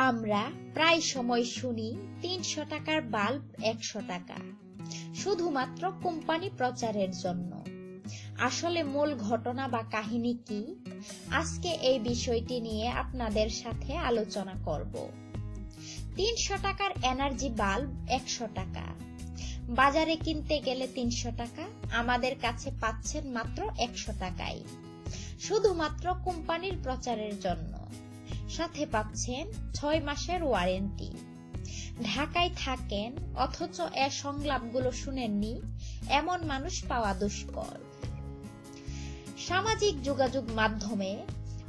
আমরা প্রায় সময় শুনি তিনশো টাকার বাল্ব একশো টাকা, শুধুমাত্র কোম্পানি প্রচারের জন্য। আসলে মূল ঘটনা বা কাহিনী কি? আজকে এই বিষয়টি নিয়ে আপনাদের সাথে আলোচনা করব। তিনশো টাকার এনার্জি বাল্ব একশো টাকা। বাজারে কিনতে গেলে তিনশো টাকা, আমাদের কাছে পাচ্ছেন মাত্র একশো টাকায়। শুধুমাত্র কোম্পানির প্রচারের জন্য। সাথে পাচ্ছেন ছয় মাসের ওয়ারেন্টি। ঢাকায় থাকেন, অথচ এ সংলাপগুলো শুনেননি, এমন মানুষ পাওয়া দুষ্কর। সামাজিক যোগাযোগ মাধ্যমে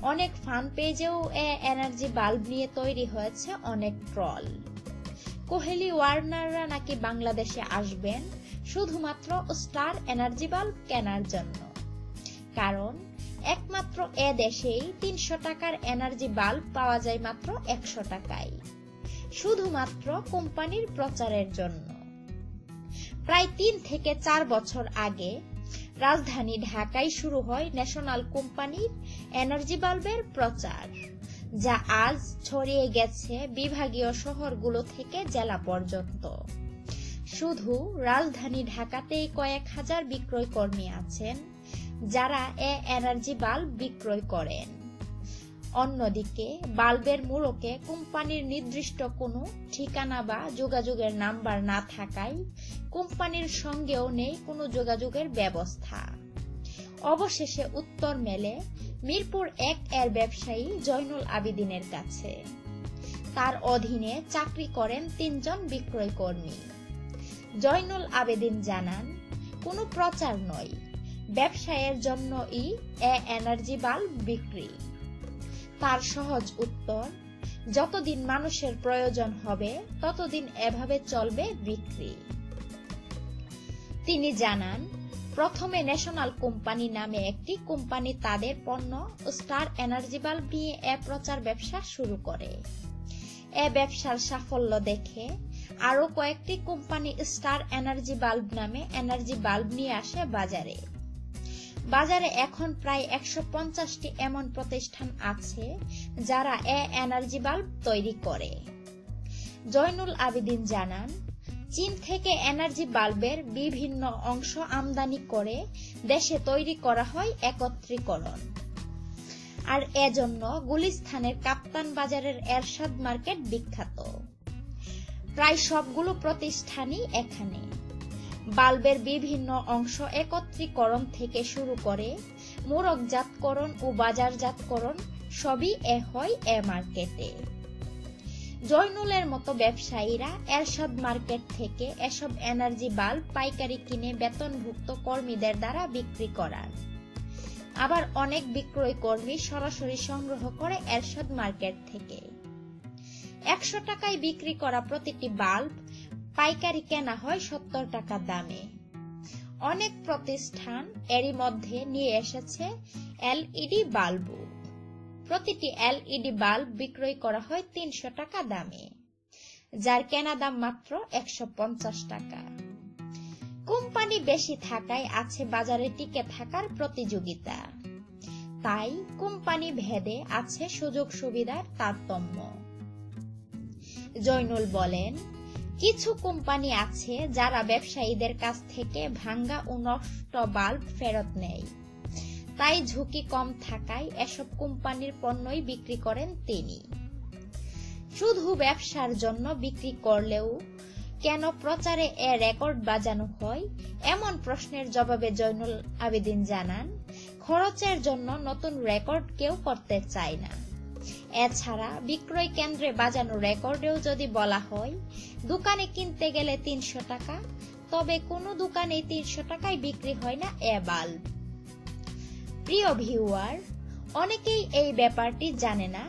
অনেক ফান পেজেও এ এনার্জি বাল্ব নিয়ে তৈরি হয়েছে অনেক ট্রল কোহেলি ওয়ার্নাররা নাকি বাংলাদেশে আসবেন, শুধুমাত্র স্টার এনার্জি বাল্ব কেনার জন্য। কারণ একমাত্র এ দেশেই তিনশো টাকার এনার্জি বাল্ব পাওয়া যায় মাত্র একশো টাকায়। শুধুমাত্র কোম্পানির প্রচারের জন্য। প্রায় তিন থেকে চার বছর আগে রাজধানী ঢাকায় শুরু হয় ন্যাশনাল কোম্পানির এনার্জি বাল্বের প্রচার, যা আজ ছড়িয়ে গেছে বিভাগীয় শহরগুলো থেকে জেলা পর্যন্ত। শুধু রাজধানী ঢাকাতেই কয়েক হাজার বিক্রয় কর্মী আছেন যারা এ এনার্জি বাল্ব বিক্রয় করেন। অন্যদিকে, বাল্বের মূলকে কোম্পানির নির্দিষ্ট কোনো ঠিকানা বা যোগাযোগের নাম্বার না থাকায় কোম্পানির সঙ্গেও নেই কোনো যোগাযোগের ব্যবস্থা। অবশেষে উত্তর মেলে, মিরপুর এক এর ব্যবসায়ী জয়নুল আবিদিনের কাছে। তার অধীনে চাকরি করেন তিনজন বিক্রয় কর্মী জয়নুল আবেদিন জানান, কোনো প্রচার নয়। ব্যবসায়ের জন্যই এ এনার্জি বাল্ব বিক্রি। তার সহজ উত্তর, যতদিন মানুষের প্রয়োজন হবে, ততদিন এভাবে চলবে বিক্রি। তিনি জানান, প্রথমে ন্যাশনাল কোম্পানি নামে একটি কোম্পানি তাদের পণ্য স্টার এনার্জি বাল্ব নিয়ে এ প্রচার ব্যবসা শুরু করে। এ ব্যবসার সাফল্য দেখে আরও কয়েকটি কোম্পানি স্টার এনার্জি বাল্ব নামে এনার্জি বাল্ব নিয়ে আসে বাজারে। বাজারে এখন প্রায় একশো পঞ্চাশটি এমন প্রতিষ্ঠান আছে যারা এ এনার্জি বাল্ব তৈরি করে। জয়নুল আবেদিন জানান, চীন থেকে এনার্জি বাল্বের বিভিন্ন অংশ আমদানি করে দেশে তৈরি করা হয় একত্রীকরণ। আর এজন্য গুলিস্থানের কাপ্তান বাজারের এরশাদ মার্কেট বিখ্যাত। প্রায় সবগুলো প্রতিষ্ঠানই এখানে। বাল্বের বিভিন্ন অংশ একত্রীকরণ থেকে শুরু করে মোড়কজাতকরণ ও বাজারজাতকরণ, সবই এ হয় এ মার্কেটে। জয়নুলের মতো ব্যবসায়ীরা এরশাদ মার্কেট থেকে এসব এনার্জি বাল্ব পাইকারি কিনে বেতনভুক্ত কর্মীদের দ্বারা বিক্রি করার আবার অনেক বিক্রয় কর্মী সরাসরি সংগ্রহ করে এরশাদ মার্কেট থেকে। একশো টাকায় বিক্রি করা প্রতিটি বাল্ব পাইকারি কেনা হয় সত্তর টাকা দামে। অনেক প্রতিষ্ঠান এরই মধ্যে নিয়ে এসেছে এলইডি বাল্ব। প্রতিটি এলইডি বাল্ব বিক্রয় করা হয় তিনশো টাকা দামে, যার কেনা দাম মাত্র একশো পঞ্চাশ টাকা। কোম্পানি বেশি থাকায় আছে বাজারে টিকে থাকার প্রতিযোগিতা। তাই কোম্পানি ভেদে আছে সুযোগ সুবিধার তারতম্য। জয়নুল বলেন কিছু কোম্পানি আছে যারা ব্যবসায়ীদের কাছ থেকে ভাঙ্গা ও নষ্ট বাল্ব ফেরত নেয়। তাই ঝুঁকি কম থাকায় এসব কোম্পানির পণ্যই বিক্রি করেন তিনি। শুধু ব্যবসার জন্য বিক্রি করলেও কেন প্রচারে এ রেকর্ড বাজানো হয়, এমন প্রশ্নের জবাবে জয়নুল আবেদিন জানান, খরচের জন্য নতুন রেকর্ড কেউ করতে চায় না। এছাড়া বিক্রয় কেন্দ্রে বাজানো রেকর্ডেও যদি বলা হয়, দোকানে কিনতে গেলে তিনশো টাকা, তবে কোনো দোকানে তিনশো টাকায় বিক্রি হয় না এ বাল্ব প্রিয় ভিউয়ার, অনেকেই এই ব্যাপারটি জানে না।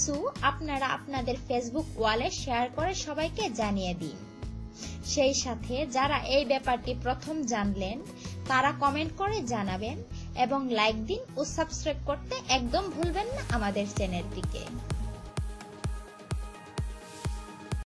সু, আপনারা আপনাদের ফেসবুক ওয়ালে শেয়ার করে সবাইকে জানিয়ে দিন। সেই সাথে যারা এই ব্যাপারটি প্রথম জানলেন, তারা কমেন্ট করে জানাবেন এবং লাইক দিন ও সাবস্ক্রাইব করতে একদম ভুলবেন না আমাদের চ্যানেলটিকে